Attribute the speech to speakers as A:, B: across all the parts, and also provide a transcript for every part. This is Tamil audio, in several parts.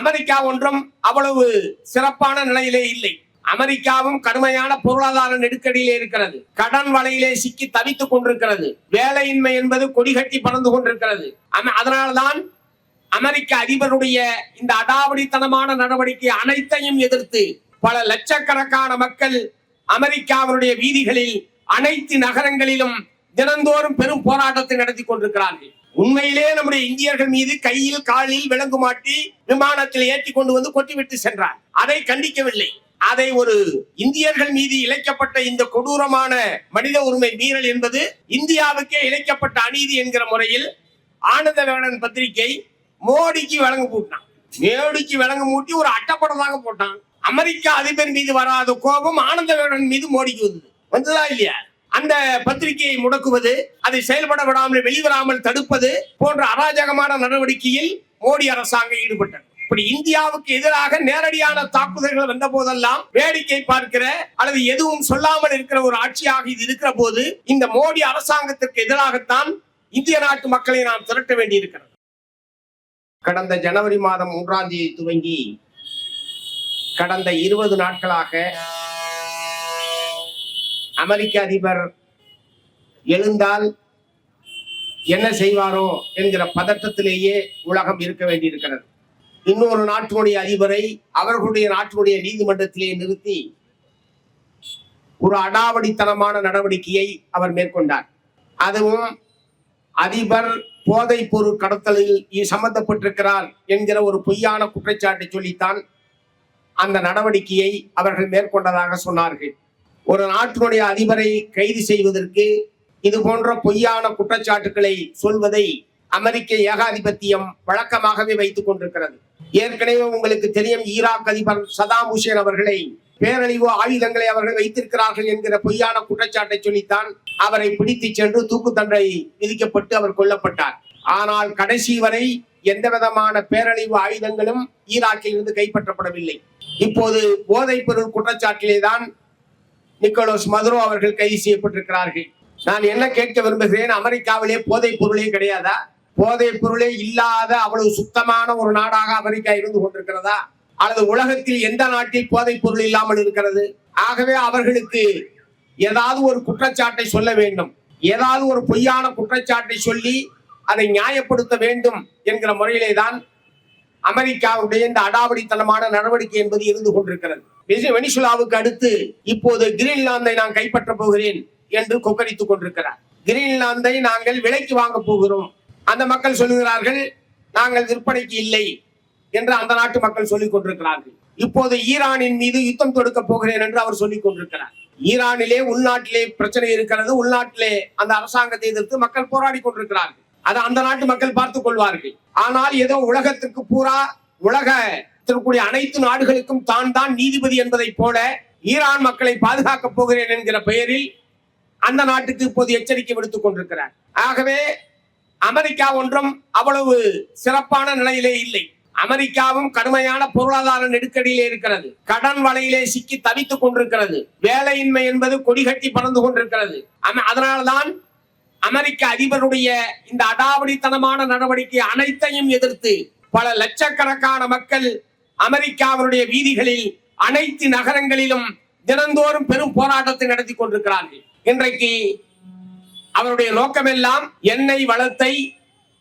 A: அமெரிக்கா ஒன்றும் அவ்வளவு சிறப்பான நிலையிலே இல்லை. அமெரிக்காவும் கடுமையான பொருளாதார நெருக்கடியிலே இருக்கிறது. கடன் வலையிலே சிக்கி தவித்துக் கொண்டிருக்கிறது. வேலையின்மை என்பது கொடிகட்டி பறந்து கொண்டிருக்கிறது. அதனால்தான் அமெரிக்க அதிபருடைய இந்த அடாவடித்தனமான நடவடிக்கை அனைத்தையும் எதிர்த்து பல லட்சக்கணக்கான மக்கள் அமெரிக்காவினுடைய வீதிகளில் அனைத்து நகரங்களிலும் தினந்தோறும் பெரும் போராட்டத்தை நடத்தி கொண்டிருக்கிறார்கள். உண்மையிலே நம்முடைய இந்தியர்கள் மீது கையில் காலில் விலங்கு மாட்டி விமானத்தில் ஏற்றி கொண்டு வந்து கொட்டிவிட்டு சென்றார். அதை கண்டிக்கவில்லை. அதை ஒரு இந்தியர்கள் மீது இழைக்கப்பட்ட இந்த கொடூரமான மனித உரிமை மீறல் என்பது இந்தியாவுக்கே இழைக்கப்பட்ட அநீதி என்கிற முறையில் ஆனந்த விகடன் பத்திரிகை மோடிக்கு வழங்க போட்டான் மோடிக்கு வழங்க மூட்டி ஒரு அட்டப்படமாக போட்டான். அமெரிக்கா அதிபர் மீது வராத கோபம் ஆனந்த விகடன் மீது மோடிக்கு வந்தது. வந்ததா இல்லையா? அந்த பத்திரிகையை முடக்குவது அதை செயல்பட விடாமல் வெளிவராமல் தடுப்பது போன்ற அராஜகமான நடவடிக்கையில் மோடி அரசாங்கம் ஈடுபட்டது. இப்படி இந்தியாவுக்கு எதிராக நேரடியான தாக்குதல்கள் வந்த போதெல்லாம் வேடிக்கை பார்க்கிற அல்லது எதுவும் சொல்லாமல் இருக்கிற ஒரு ஆட்சியாக இது இருக்கிற போது இந்த மோடி அரசாங்கத்திற்கு எதிராகத்தான் இந்திய நாட்டு மக்களை நாம் திரட்ட வேண்டியிருக்கிறது. கடந்த ஜனவரி மாதம் மூன்றாம் தேதி துவங்கி கடந்த இருபது நாட்களாக அமெரிக்க அதிபர் எழுந்தால் என்ன செய்வாரோ என்கிற பதட்டத்திலேயே உலகம் இருக்க வேண்டியிருக்கிறது. இன்னொரு நாட்டினுடைய அதிபரை அவர்களுடைய நாட்டினுடைய நீதிமன்றத்திலே நிறுத்தி ஒரு அடாவடித்தனமான நடவடிக்கையை அவர் மேற்கொண்டார். அதுவும் அதிபர் போதைப் பொருள் கடத்தலில் சம்பந்தப்பட்டிருக்கிறார் என்கிற ஒரு பொய்யான குற்றச்சாட்டை சொல்லித்தான் அந்த நடவடிக்கையை அவர்கள் மேற்கொண்டதாக சொன்னார்கள். ஒரு நாட்டினுடைய அதிபரை கைது செய்வதற்கு இது போன்ற பொய்யான குற்றச்சாட்டுகளை சொல்வதை அமெரிக்க ஏகாதிபத்தியம் வழக்கமாகவே வைத்துக் கொண்டிருக்கிறது. ஏற்கனவே உங்களுக்கு தெரியும் ஈராக் அதிபர் சதாம் ஹுசேன் அவர்களை பேரழிவு ஆயுதங்களை அவர்கள் வைத்திருக்கிறார்கள் என்கிற பொய்யான குற்றச்சாட்டை சொல்லித்தான் அவரை பிடித்து சென்று தூக்கு தண்டனை விதிக்கப்பட்டு அவர் கொல்லப்பட்டார். ஆனால் கடைசி வரை எந்த விதமான பேரழிவு ஆயுதங்களும் ஈராக்கில் இருந்து கைப்பற்றப்படவில்லை. இப்போது போதைப் பொருள் குற்றச்சாட்டிலே தான் நிக்கோலஸ் மதுரோ அவர்கள் கைது செய்யப்பட்டிருக்கிறார்கள். நான் என்ன கேட்க விரும்புகிறேன்? அமெரிக்காவிலே போதைப் பொருளே கிடையாதா? போதைப் பொருளே இல்லாத அவ்வளவு சுத்தமான ஒரு நாடாக அமெரிக்கா இருந்து கொண்டிருக்கிறதா? அல்லது உலகத்தில் எந்த நாட்டில் போதைப் பொருள் இல்லாமல் இருக்கிறது? ஆகவே அவர்களுக்கு ஏதாவது ஒரு குற்றச்சாட்டை சொல்ல வேண்டும். ஏதாவது ஒரு பொய்யான குற்றச்சாட்டை சொல்லி அதை நியாயப்படுத்த வேண்டும் என்கிற முறையிலே தான் அமெரிக்காவுடைய இந்த அடாவடித்தனமான நடவடிக்கை என்பது இருந்து கொண்டிருக்கிறது. வெனிசுலாவுக்கு அடுத்து இப்போது கிரீன்லாந்தை நான் கைப்பற்றப் போகிறேன் என்று கொக்கரித்துக் கொண்டிருக்கிறார். கிரீன்லாந்தை நாங்கள் விலைக்கு வாங்க போகிறோம். அந்த மக்கள் சொல்லுகிறார்கள் நாங்கள் விற்பனைக்கு இல்லை என்று அந்த நாட்டு மக்கள் சொல்லிக் கொண்டிருக்கிறார்கள். இப்போது ஈரானின் மீது யுத்தம் தொடுக்க போகிறேன் என்று அவர் சொல்லிக் கொண்டிருக்கிறார். ஈரானிலே உள்நாட்டிலே பிரச்சனை இருக்கிறது. உள்நாட்டிலே அந்த அரசாங்கத்தை எதிர்த்து மக்கள் போராடி கொண்டிருக்கிறார்கள். அதை அந்த நாட்டு மக்கள் பார்த்துக் கொள்வார்கள். ஆனால் ஏதோ உலகத்திற்கு பூரா உலகத்திற்குரிய அனைத்து நாடுகளுக்கும் தான் தான் நீதிபதி என்பதைப் போல ஈரான் மக்களை பாதுகாக்கப் போகிறேன் என்கிற பெயரில் அந்த நாட்டுக்கு இப்போது எச்சரிக்கை விடுத்துக் கொண்டிருக்கிறார். ஆகவே அமெரிக்கா ஒன்றும் அவ்வளவு சிறப்பான நிலையிலே இல்லை. அமெரிக்காவும் கடுமையான பொருளாதார நெருக்கடியிலே இருக்கிறது. கடன் வலையிலே சிக்கி தவித்துக் கொண்டிருக்கிறது. வேலையின்மை என்பது கொடிகட்டி பறந்து கொண்டிருக்கிறது. அதனால்தான் அமெரிக்க அதிபருடைய இந்த அடாவடித்தனமான நடவடிக்கை அனைத்தையும் எதிர்த்து பல லட்சக்கணக்கான மக்கள் அமெரிக்காவினுடைய வீதிகளில் அனைத்து நகரங்களிலும் தினந்தோறும் பெரும் போராட்டத்தை நடத்தி கொண்டிருக்கிறார்கள். இன்றைக்கு அவருடைய நோக்கமெல்லாம் எண்ணெய் வளத்தை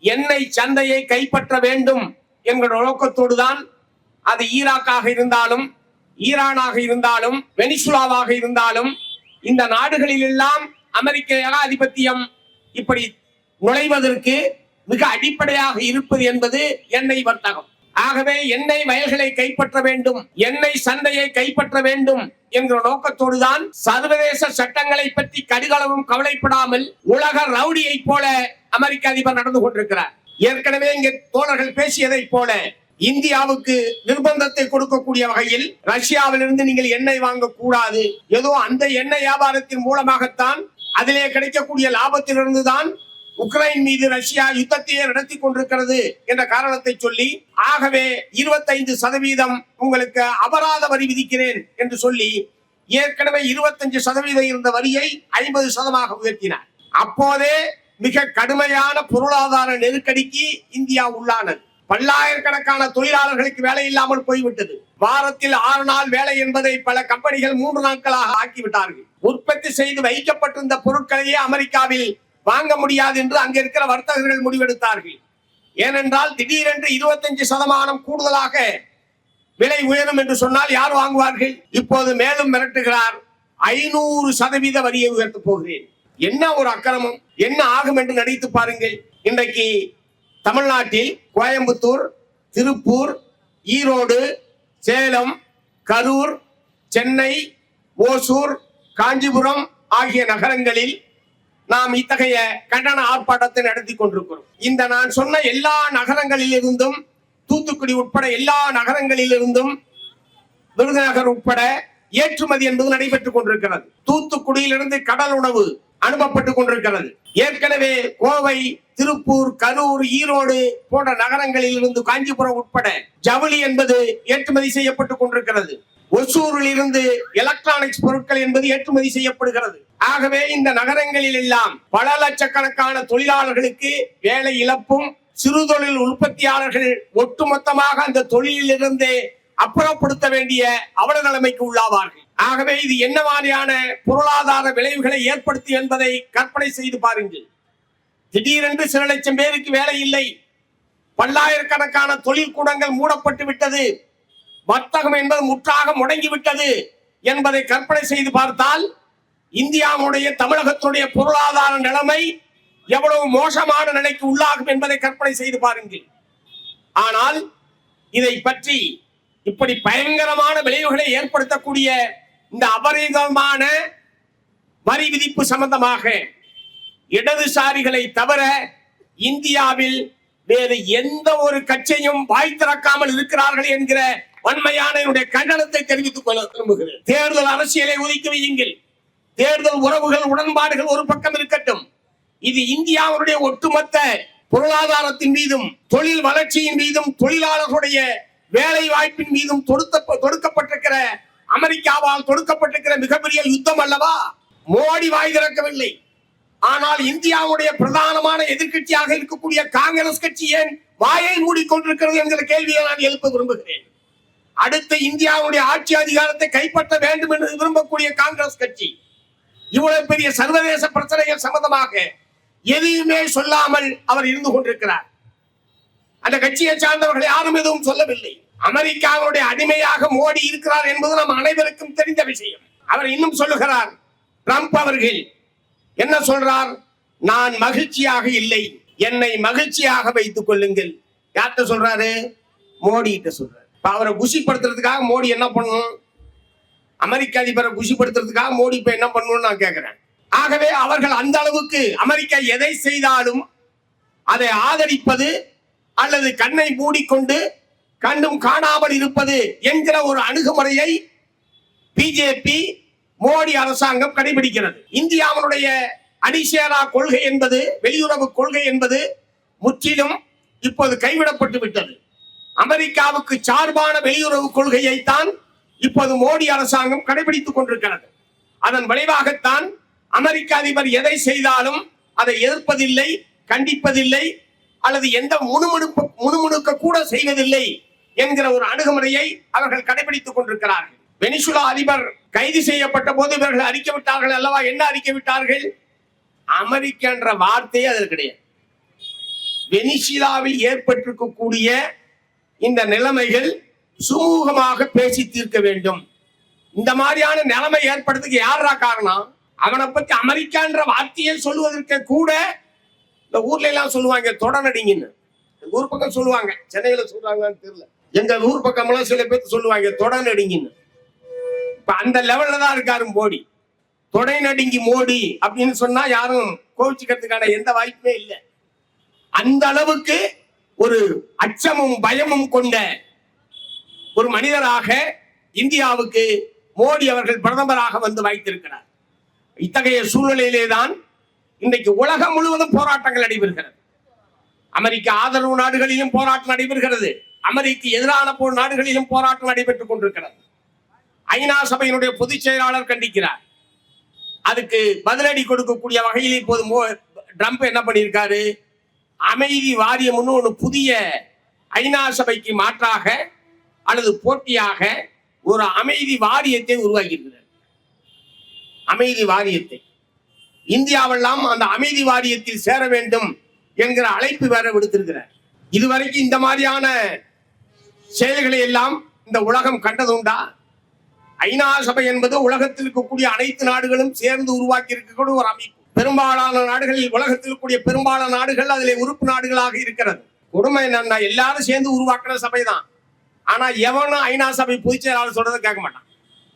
A: எண்ணெய் சந்தையை கைப்பற்ற வேண்டும் என்கிற நோக்கத்தோடு தான் அது ஈராக்காக இருந்தாலும் ஈரானாக இருந்தாலும் வெனிசுலாவாக இருந்தாலும் இந்த நாடுகளில் எல்லாம் அமெரிக்க ஏகாதிபத்தியம் இப்படி நுழைவதற்கு மிக அடிப்படையாக இருப்பது என்பது எண்ணெய் வர்த்தகம். ஆகவே எண்ணெய் வயல்களை கைப்பற்ற வேண்டும் எண்ணெய் சந்தையை கைப்பற்ற வேண்டும் என்கிற நோக்கத்தோடு தான் சர்வதேச சட்டங்களை பற்றி கடுகளவும் கவலைப்படாமல் உலக ரவுடியைப் போல அமெரிக்க அதிபர் நடந்து கொண்டிருக்கிறார். ஏற்கனவே இங்கே தோழர்கள் பேசியதைப் போல இந்தியாவுக்கு நிர்பந்தத்தை கொடுக்கக்கூடிய வகையில் ரஷ்யாவிலிருந்து நீங்கள் எண்ணெய் வாங்க கூடாது ஏதோ அந்த எண்ணெய் வியாபாரத்தின் மூலமாகத்தான் அதிலே கிடைக்கக்கூடிய லாபத்திலிருந்து தான் உக்ரைன் மீது ரஷ்யா யுத்தத்தையே நடத்தி கொண்டிருக்கிறது என்ற காரணத்தை சொல்லி ஆகவே இருபத்தைந்து சதவீதம் உங்களுக்கு அபராத வரி விதிக்கிறேன் என்று சொல்லி ஏற்கனவே இருபத்தஞ்சு சதவீதம் இருந்த வரியை ஐம்பது சதமாக உயர்த்தினார். அப்போதே மிக கடுமையான பொருளாதார நெருக்கடிக்கு இந்தியா உள்ளானது. பல்லாயிரக்கணக்கான தொழிலாளர்களுக்கு வேலை இல்லாமல் போய்விட்டது. வாரத்தில் ஆறு நாள் வேலை என்பதை பல கம்பெனிகள் மூன்று நாட்களாக ஆக்கிவிட்டார்கள். உற்பத்தி செய்து வைக்கப்பட்டிருந்த பொருட்களையே அமெரிக்காவில் வாங்க முடியாது என்று அங்க இருக்கிற வர்த்தகர்கள் முடிவெடுத்தார்கள். ஏனென்றால் திடீரென்று இருபத்தஞ்சு சதமானம் கூடுதலாக விலை உயரும் என்று சொன்னால் யார் வாங்குவார்கள்? இப்போது மேலும் மிரட்டுகிறார். ஐநூறு சதவீத வரியை உயர்த்தப் போகிறேன். என்ன ஒரு அக்கிரமம்? என்ன ஆகும் என்று நினைத்து பாருங்கள். இன்றைக்கு தமிழ்நாட்டில் கோயம்புத்தூர் திருப்பூர் ஈரோடு சேலம் கரூர் சென்னை ஓசூர் காஞ்சிபுரம் ஆகிய நகரங்களில் நாம் இத்தகைய கண்டன ஆர்ப்பாட்டத்தை நடத்தி கொண்டிருக்கிறோம். இந்த நான் சொன்ன எல்லா நகரங்களிலிருந்தும் தூத்துக்குடி உட்பட எல்லா நகரங்களிலிருந்தும் விருதுநகர் உட்பட ஏற்றுமதி என்பது நடைபெற்றுக் கொண்டிருக்கிறது. தூத்துக்குடியிலிருந்து கடல் உணவு அனுப்பப்பட்டுக் கொண்டிருக்கிறது. ஏற்கனவே கோவை திருப்பூர் கரூர் ஈரோடு போன்ற நகரங்களில் இருந்து காஞ்சிபுரம் உட்பட ஜவுளி என்பது ஏற்றுமதி செய்யப்பட்டுக் கொண்டிருக்கிறது. ஒசூரில் இருந்து எலக்ட்ரானிக்ஸ் பொருட்கள் என்பது ஏற்றுமதி செய்யப்படுகிறது. ஆகவே இந்த நகரங்களில் எல்லாம் பல லட்சக்கணக்கான தொழிலாளர்களுக்கு வேலை இழப்பும் சிறு தொழில் உற்பத்தியாளர்கள் ஒட்டுமொத்தமாக அந்த தொழிலிலிருந்து அப்புறப்படுத்த வேண்டிய அவல நிலைமைக்கு உள்ளாவார்கள். ஆகவே இது என்ன மாதிரியான பொருளாதார விளைவுகளை ஏற்படுத்தி என்பதை கற்பனை செய்து பாருங்கள். திடீரென்று சில லட்சம் பேருக்கு வேலை இல்லை. பல்லாயிரக்கணக்கான தொழிற்கூடங்கள் மூடப்பட்டு விட்டது. வர்த்தகம் என்பது முற்றாக முடங்கிவிட்டது என்பதை கற்பனை செய்து பார்த்தால் இந்தியாவுடைய தமிழகத்துடைய பொருளாதார நிலைமை எவ்வளவு மோசமான நிலைக்கு உள்ளாகும் என்பதை கற்பனை செய்து பாருங்கள். ஆனால் இதை பற்றி இப்படி பயங்கரமான விளைவுகளை ஏற்படுத்தக்கூடிய இந்த அபரிதமான வரி விதிப்பு சம்பந்தமாக இடதுசாரிகளை தவிர இந்தியாவில் வேறு எந்த ஒரு கட்சியும் வாய் திறக்காமல் இருக்கிறார்கள் என்கிற வன்மையான என்னுடைய கண்டனத்தை தெரிவித்துக் கொள்ள விரும்புகிறேன். தேர்தல் அரசியலை ஒதுக்கி வையுங்கள். தேர்தல் உறவுகள் உடன்பாடுகள் ஒரு பக்கம் இருக்கட்டும். இது இந்தியாவுடைய ஒட்டுமொத்த பொருளாதாரத்தின் மீதும் தொழில் வளர்ச்சியின் மீதும் தொழிலாளர்களுடைய வேலை வாய்ப்பின் மீதும் தொடுத்த தொடுக்கப்பட்டிருக்கிற அமெரிக்காவால் தொடுக்கப்பட்டிருக்கிற மிகப்பெரிய யுத்தம் அல்லவா? மோடி வாய் திறக்கவில்லை. ஆனால் இந்தியாவுடைய பிரதானமான எதிர்க்கட்சியாக இருக்கக்கூடிய காங்கிரஸ் கட்சி ஏன் வாயை மூடிக்கொண்டிருக்கிறது என்கிற கேள்வியை நான் எழுப்ப விரும்புகிறேன். அடுத்து இந்தியாவுடைய ஆட்சி அதிகாரத்தை கைப்பற்ற வேண்டும் என்று விரும்பக்கூடிய காங்கிரஸ் கட்சி. இவ்வளவு பெரிய சர்வதேச பிரச்சனைகள் சம்பந்தமாக எதையுமே சொல்லாமல் அவர் இருந்து கொண்டிருக்கிறார். அந்த கட்சியை சார்ந்தவர்கள் யாரும் எதுவும் சொல்லவில்லை. அமெரிக்காவுடைய அடிமையாக மோடி இருக்கிறார் என்பது நம் அனைவருக்கும் தெரிந்த விஷயம். அவர் இன்னும் சொல்லுகிறார் ட்ரம்ப் அவர்கள் என்ன சொல்றார்? நான் மகிழ்ச்சியாக இல்லை. என்னை மகிழ்ச்சியாக வைத்துக் கொள்ளுங்கள். யார்கிட்ட சொல்றாரு? மோடி கிட்ட சொல்றாரு. இப்ப அவரை குஷிப்படுத்துறதுக்காக மோடி என்ன பண்ணணும் அமெரிக்க அதிபரை குஷிப்படுத்துறதுக்காக மோடி இப்ப என்ன பண்ணணும்னு நான் கேட்கிறேன் ஆகவே அவர்கள் அந்த அளவுக்கு அமெரிக்கா எதை செய்தாலும் அதை ஆதரிப்பது அல்லது கண்ணை மூடிக்கொண்டு கண்டும் காணாமல் இருப்பது என்கிற ஒரு அணுகுமுறையை பிஜேபி மோடி அரசாங்கம் கடைபிடிக்கிறது. இந்தியாவினுடைய அடிசேரா கொள்கை என்பது வெளியுறவு கொள்கை என்பது முற்றிலும் இப்போது கைவிடப்பட்டு விட்டது. அமெரிக்காவுக்கு சார்பான வெளியுறவு கொள்கையைத்தான் இப்போது மோடி அரசாங்கம் கடைபிடித்துக் கொண்டிருக்கிறது. அதன் விளைவாகத்தான் அமெரிக்க அதிபர் எதை செய்தாலும் அதை எதிர்ப்பதில்லை கண்டிப்பதில்லை அல்லது எந்த முணுமுணுப்பு முணுமுணுக்க கூட செய்வதில்லை என்கிற ஒரு அணுகுமுறையை அவர்கள் கடைபிடித்துக் கொண்டிருக்கிறார்கள். வெனிசுலா அதிபர் கைது செய்யப்பட்ட போது இவர்கள் அறிக்கை விட்டார்கள் அல்லவா? என்ன அறிக்கை விட்டார்கள்? அமெரிக்க என்ற வார்த்தையே அதில் கிடையாது. வெனிசுலாவில் ஏற்பட்டிருக்கக்கூடிய இந்த நிலைமைகள் சுமூகமாக பேசி தீர்க்க வேண்டும். இந்த மாதிரியான நிலைமை ஏற்படுறதுக்கு யாரா காரணம்? அவனை பத்தி அமெரிக்கான்ற வார்த்தையை சொல்லுவதற்கு கூட இந்த ஊர்ல எல்லாம் சொல்லுவாங்க தொடனடிங்கன்னு. ஊர் பக்கம் சொல்லுவாங்க. சென்னையில சொல்றாங்களான்னு தெரியல. எங்க ஊர் பக்கமெல்லாம் சில பேர் சொல்லுவாங்க தொடநடிங்கன்னு இப்ப அந்த லெவல்ல தான் இருக்காரு மோடி தொடை நடுங்கி மோடி அப்படின்னு சொன்னா யாரும் கோவிச்சுக்கிறதுக்கான எந்த வாய்ப்புமே இல்லை. அந்த அளவுக்கு ஒரு அச்சமும் பயமும் கொண்ட ஒரு மனிதராக இந்தியாவுக்கு மோடி அவர்கள் பிரதமராக வந்து வைத்திருக்கிறார் இத்தகைய சூழ்நிலையிலே தான் இன்றைக்கு உலகம் முழுவதும் போராட்டங்கள் நடைபெறுகிறது. அமெரிக்க ஆதரவு நாடுகளிலும் போராட்டம் நடைபெறுகிறது. அமெரிக்க எதிரான போர் நாடுகளிலும் போராட்டம் நடைபெற்றுக் கொண்டிருக்கிறது. ஐநா சபையினுடைய பொதுச் செயலாளர் கண்டிக்கிறார். அதுக்கு பதிலடி கொடுக்கக்கூடிய வகையில் இப்போது மோ ட்ரம்ப் என்ன பண்ணியிருக்காரு? அமைதி வாரியம்னு ஒன்று புதிய ஐநா சபைக்கு மாற்றாக அல்லது போட்டியாக ஒரு அமைதி வாரியத்தை உருவாக்கியிருக்கிறார். அமைதி வாரியத்தை. இந்தியாவெல்லாம் அந்த அமைதி வாரியத்தில் சேர வேண்டும் என்கிற அழைப்பு வேற விடுத்திருக்கிறார். இதுவரைக்கும் இந்த மாதிரியான செயல்களை எல்லாம் இந்த உலகம் கண்டதுண்டா? ஐநா சபை என்பது உலகத்தில் இருக்கக்கூடிய அனைத்து நாடுகளும் சேர்ந்து உருவாக்கி இருக்கக்கூடிய ஒரு அமைப்பு. பெரும்பாலான நாடுகளில் உலகத்தில் இருக்கக்கூடிய பெரும்பாலான நாடுகள் அதிலே உறுப்பு நாடுகளாக இருக்கிறது. கொடுமை என்னன்னா எல்லாரும் சேர்ந்து உருவாக்குற சபை தான் ஆனா எவனும் ஐநா சபை பொதுச் செயலாளர் சொல்றதை கேட்க மாட்டான்.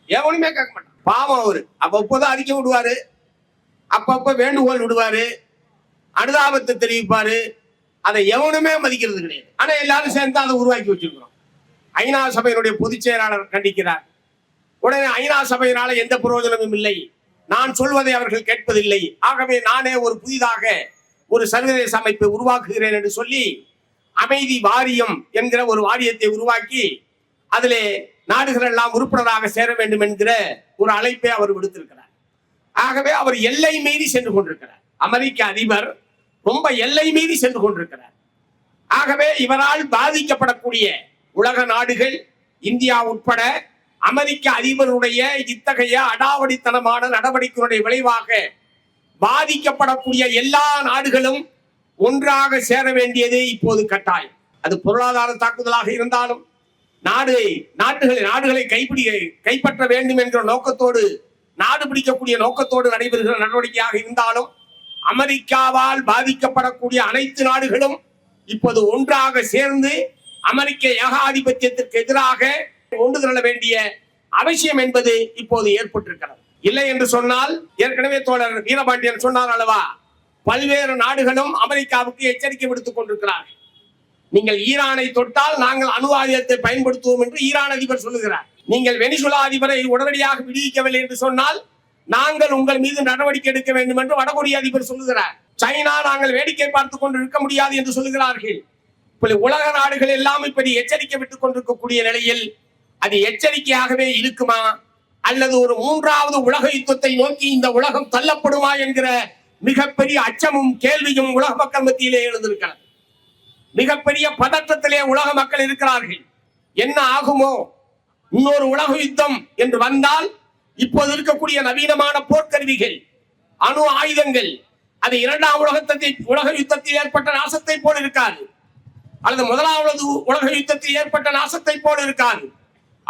A: எவனுமே கேட்க மாட்டான். பாவம் அவரு. அப்பப்போதான் அறிக்கை விடுவாரு. அப்பப்ப வேண்டுகோள் விடுவாரு. அனுதாபத்தை தெரிவிப்பாரு. அதை எவனுமே மதிக்கிறது கிடையாது. ஆனா எல்லாரும் சேர்ந்து அதை உருவாக்கி வச்சிருக்கிறோம். ஐநா சபையினுடைய பொதுச் செயலாளர் கண்டிக்கிறார். உடனே ஐநா சபையினால எந்த பிரயோஜனமும் இல்லை. நான் சொல்வதை அவர்கள் கேட்பதில்லை. ஆகவே நானே ஒரு புதிதாக ஒரு சர்வதேச அமைப்பை உருவாக்குகிறேன் என்று சொல்லி அமைதி வாரியம் என்கிற ஒரு வாரியத்தை உருவாக்கி அதிலே நாடுகள் எல்லாம் உறுப்பினராக சேர வேண்டும் என்கிற ஒரு அழைப்பை அவர் விடுத்திருக்கிறார். ஆகவே அவர் எல்லை மீறி சென்று கொண்டிருக்கிறார். அமெரிக்க அதிபர் ரொம்ப எல்லை மீறி சென்று கொண்டிருக்கிறார். ஆகவே இவரால் பாதிக்கப்படக்கூடிய உலக நாடுகள் இந்தியா உட்பட அமெரிக்க அதிபருடைய இத்தகைய அடாவடித்தனமான நடவடிக்கையுடைய விளைவாக பாதிக்கப்படக்கூடிய எல்லா நாடுகளும் ஒன்றாக சேர வேண்டியது இப்போது கட்டாயம். அது பொருளாதார தாக்குதலாக இருந்தாலும் நாடு நாட்டுகளை நாடுகளை கைப்பிடி கைப்பற்ற வேண்டும் என்ற நோக்கத்தோடு நாடு பிடிக்கக்கூடிய நோக்கத்தோடு நடைபெறுகிற நடவடிக்கையாக இருந்தாலும் அமெரிக்காவால் பாதிக்கப்படக்கூடிய அனைத்து நாடுகளும் இப்போது ஒன்றாக சேர்ந்து அமெரிக்க ஏகாதிபத்தியத்திற்கு எதிராக ஒன்று திரள வேண்டிய அவசியம் என்பது இப்போது ஏற்பட்டிருக்கிறது. இல்லை என்று சொன்னால் ஏற்கனவே தோழர் வீரபாண்டியன் சொன்னார் அல்லவா? பல்வேறு நாடுகளும் அமெரிக்காவுக்கு எச்சரிக்கை விடுத்துக் கொண்டிருக்கிறார்கள். நீங்கள் ஈரானை தொட்டால் நாங்கள் அணு ஆயுதத்தை பயன்படுத்துவோம் என்று ஈரான் அதிபர் சொல்லுகிறார். நீங்கள் வெனிசுலா அதிபரை உடனடியாக விடுவிக்கவில்லை என்று சொன்னால் நாங்கள் உங்கள் மீது நடவடிக்கை எடுக்க வேண்டும் என்று வடகொரிய அதிபர் சொல்லுகிறார். சைனா நாங்கள் வேடிக்கை பார்த்துக் கொண்டு இருக்க முடியாது என்று சொல்லுகிறார்கள். இப்படி உலக நாடுகள் எல்லாம் இப்படி எச்சரிக்கை விட்டுக் கொண்டிருக்கக்கூடிய நிலையில் அது எச்சரிக்கையாகவே இருக்குமா? அல்லது ஒரு மூன்றாவது உலக யுத்தத்தை நோக்கி இந்த உலகம் தள்ளப்படுமா என்கிற மிகப்பெரிய அச்சமும் கேள்வியும் உலக மக்கள் மத்தியிலே எழுந்திருக்கிறது. மிகப்பெரிய பதற்றத்திலே உலக மக்கள் இருக்கிறார்கள். என்ன ஆகுமோ? இன்னொரு உலக யுத்தம் என்று வந்தால் இப்போது இருக்கக்கூடிய நவீனமான போர்க்கருவிகள் அணு ஆயுதங்கள் அது இரண்டாம் உலகத்தை உலக யுத்தத்தில் ஏற்பட்ட நாசத்தை போல் இருக்காது. அல்லது முதலாவது உலக யுத்தத்தில் ஏற்பட்ட நாசத்தை போல் இருக்காது.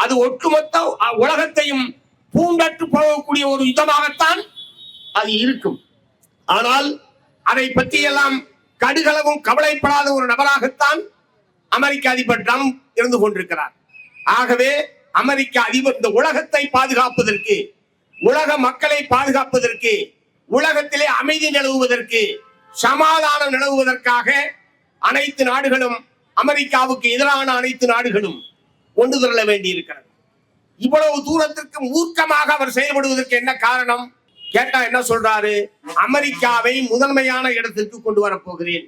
A: அது ஒட்டுமொத்த உலகத்தையும் பூண்டற்று போகக்கூடிய ஒரு யுத்தமாகத்தான் அது இருக்கும். ஆனால் அதை பற்றி எல்லாம் கடுகளவும் கவலைப்படாத ஒரு நபராகத்தான் அமெரிக்க அதிபர் ட்ரம்ப் இருந்து கொண்டிருக்கிறார். ஆகவே அமெரிக்க அதிபர் இந்த உலகத்தை பாதுகாப்பதற்கு உலக மக்களை பாதுகாப்பதற்கு உலகத்திலே அமைதி நிலவுவதற்கு சமாதானம் நிலவுவதற்காக அனைத்து நாடுகளும் அமெரிக்காவுக்கு எதிரான அனைத்து நாடுகளும் ஒன்று திரள வேண்டியிருக்கிறது. இவ்வளவு தூரத்திற்கு மூர்க்கமாக அவர் செயல்படுவதற்கு என்ன காரணம்? கேட்டா என்ன சொல்றாரு? அமெரிக்காவை முதன்மையான இடத்திற்கு கொண்டு வரப்போகிறேன்.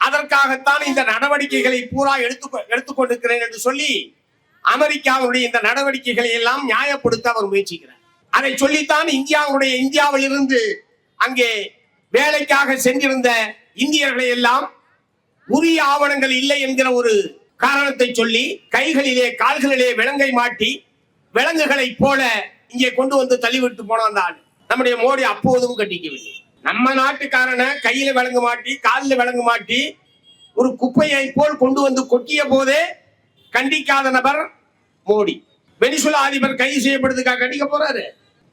A: அதற்காகத்தான் இந்த நடவடிக்கைகளை பூரா எடுத்து எடுத்துக்கொண்டிருக்கிறேன் என்று சொல்லி அமெரிக்காவுடைய இந்த நடவடிக்கைகளை எல்லாம் நியாயப்படுத்த அவர் முயற்சிக்கிறார். அதை சொல்லித்தான் இந்தியாவுடைய இந்தியாவிலிருந்து அங்கே வேலைக்காக சென்றிருந்த இந்தியர்களை எல்லாம் உரிய ஆவணங்கள் இல்லை என்கிற ஒரு காரணத்தை சொல்லி கைகளிலே கால்களிலே விலங்கை மாட்டி விலங்குகளைப் போல இங்கே கொண்டு வந்து தள்ளிவிட்டு போனான் அந்த ஆள் நம்முடைய மோடி அப்போதும் கட்டிக்கவில்லை நம்ம நாட்டுக்காரனை கையில விலங்கு மாட்டி காலில் விலங்கு மாட்டி ஒரு குப்பையை போல் கொண்டு வந்து கொட்டிய போதே கண்டிக்காத நபர் மோடி. வெனிசுலா அதிபர் கைது செய்யப்படுறதுக்காக கண்டிக்க போறாரு.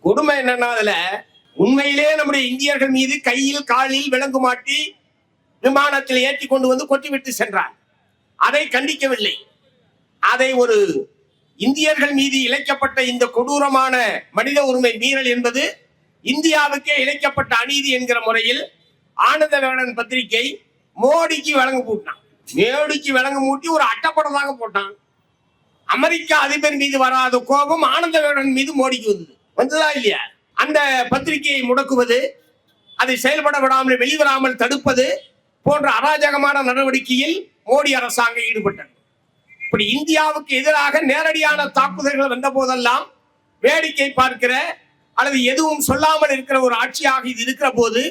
A: கொடுமை என்னன்னா அதுல உண்மையிலே நம்முடைய இந்தியர்கள் மீது கையில் காலில் விலங்கு மாட்டி விமானத்தில் ஏற்றி கொண்டு வந்து கொட்டிவிட்டு சென்றார் அதை கண்டிக்கவில்லை. அதை ஒரு இந்தியர்கள் மீது இழைக்கப்பட்ட இந்த கொடூரமான மனித உரிமை மீறல் என்பது இந்தியாவுக்கே இழைக்கப்பட்ட அநீதி என்கிற முறையில் ஆனந்த வேடன் பத்திரிகை மோடிக்கு வழங்க போட்டான் மோடிக்கு வழங்க மூட்டி ஒரு அட்டப்படமாக போட்டான். அமெரிக்க அதிபர் மீது வராத கோபம் ஆனந்த வேடன் மீது மோடிக்கு வந்தது. வந்ததா இல்லையா? அந்த பத்திரிகையை முடக்குவது அதை செயல்பட விடாமல் வெளிவராமல் தடுப்பது போன்ற அராஜகமான நடவடிக்கையில் மோடி அரசாங்கம் ஈடுபட்டது. இப்படி இந்தியாவுக்கு எதிராக நேரடியான தாக்குதல்கள் வந்த போதெல்லாம் வேடிக்கை பார்க்கிற அல்லது எதுவும் சொல்லாமல் இருக்கிற ஒரு ஆட்சியாக இது இருக்கிற போது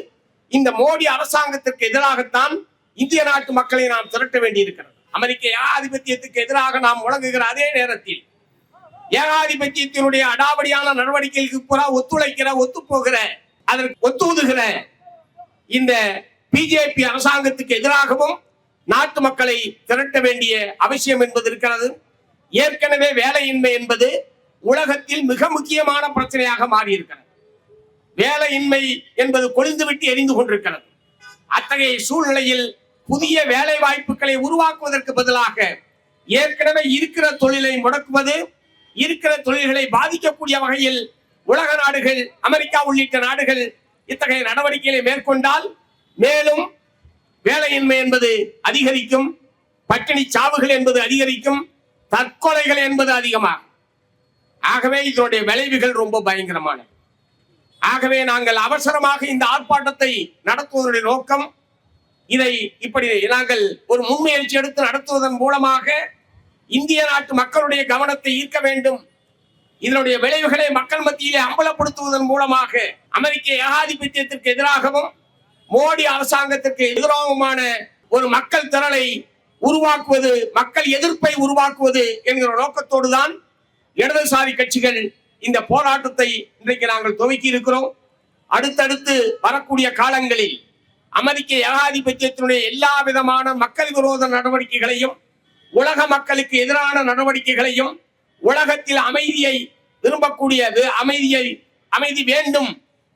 A: இந்த மோடி அரசாங்கத்திற்கு எதிராகத்தான் இந்திய நாட்டு மக்களை நாம் திரட்ட வேண்டியிருக்கிறது. அமெரிக்க ஏகாதிபத்தியத்துக்கு எதிராக நாம் முழங்குகிற அதே நேரத்தில் ஏகாதிபத்தியத்தினுடைய அடாவடியான நடவடிக்கைகளுக்கு புறா ஒத்துழைக்கிற ஒத்துப்போகிற அதற்கு ஒத்துதுகிற இந்த பிஜேபி அரசாங்கத்துக்கு எதிராகவும் நாட்டு மக்களை திரட்ட வேண்டிய அவசியம் என்பது இருக்கிறது. ஏற்கனவே வேலையின்மை என்பது உலகத்தில் மிக முக்கியமான பிரச்சனையாக மாறியிருக்கிறது. வேலையின்மை என்பது கொழுந்துவிட்டு எரிந்து கொண்டிருக்கிறது. அத்தகைய சூழ்நிலையில் புதிய வேலை வாய்ப்புகளை உருவாக்குவதற்கு பதிலாக ஏற்கனவே இருக்கிற தொழிலை முடக்குவது இருக்கிற தொழில்களை பாதிக்கக்கூடிய வகையில் உலக நாடுகள் அமெரிக்கா உள்ளிட்ட நாடுகள் இத்தகைய நடவடிக்கைகளை மேற்கொண்டால் மேலும் வேலையின்மை என்பது அதிகரிக்கும் பட்டினி சாவுகள் என்பது அதிகரிக்கும் தற்கொலைகள் என்பது அதிகமாகும். ஆகவே இதனுடைய விளைவுகள் ரொம்ப பயங்கரமானது. ஆகவே நாங்கள் அவசரமாக இந்த ஆர்ப்பாட்டத்தை நடத்துவதனுடைய நோக்கம் இதை இப்படி நாங்கள் ஒரு முன்முயற்சி எடுத்து நடத்துவதன் மூலமாக இந்திய நாட்டு மக்களுடைய கவனத்தை ஈர்க்க வேண்டும். இதனுடைய விளைவுகளை மக்கள் மத்தியிலே அம்பலப்படுத்துவதன் மூலமாக அமெரிக்க ஏகாதிபத்தியத்திற்கு எதிராகவும் மோடி அரசாங்கத்திற்கு எதிராகமான ஒரு மக்கள் திரளை உருவாக்குவது மக்கள் எதிர்ப்பை உருவாக்குவது என்கிற நோக்கத்தோடு தான் இடதுசாரி கட்சிகள் இந்த போராட்டத்தை இன்றைக்கு நாங்கள் துவக்கி இருக்கிறோம். அடுத்தடுத்து வரக்கூடிய காலங்களில் அமெரிக்க ஏகாதிபத்தியத்தினுடைய எல்லா விதமான மக்கள் விரோத நடவடிக்கைகளையும் உலக மக்களுக்கு எதிரான நடவடிக்கைகளையும் உலகத்தில் அமைதியை விரும்பக்கூடிய அமைதியை அமைதி வேண்டும்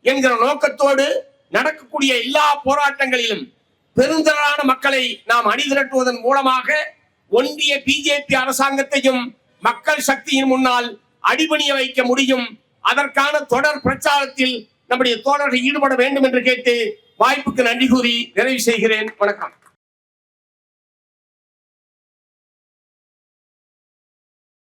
A: என்கிற நோக்கத்தோடு நடக்கக்கூடிய எல்லா போராட்டங்களிலும் பெருந்திரளான மக்களை நாம் அணிதிரட்டுவதன் மூலமாக ஒன்றிய பிஜேபி அரசாங்கத்தையும் மக்கள் சக்தியின் முன்னால் அடிபணிய வைக்க முடியும். அதற்கான தொடர் பிரச்சாரத்தில் நம்முடைய தோழர்கள் ஈடுபட வேண்டும் என்று கேட்டு வாய்ப்புக்கு நன்றி கூறி நிறைவு செய்கிறேன். வணக்கம்.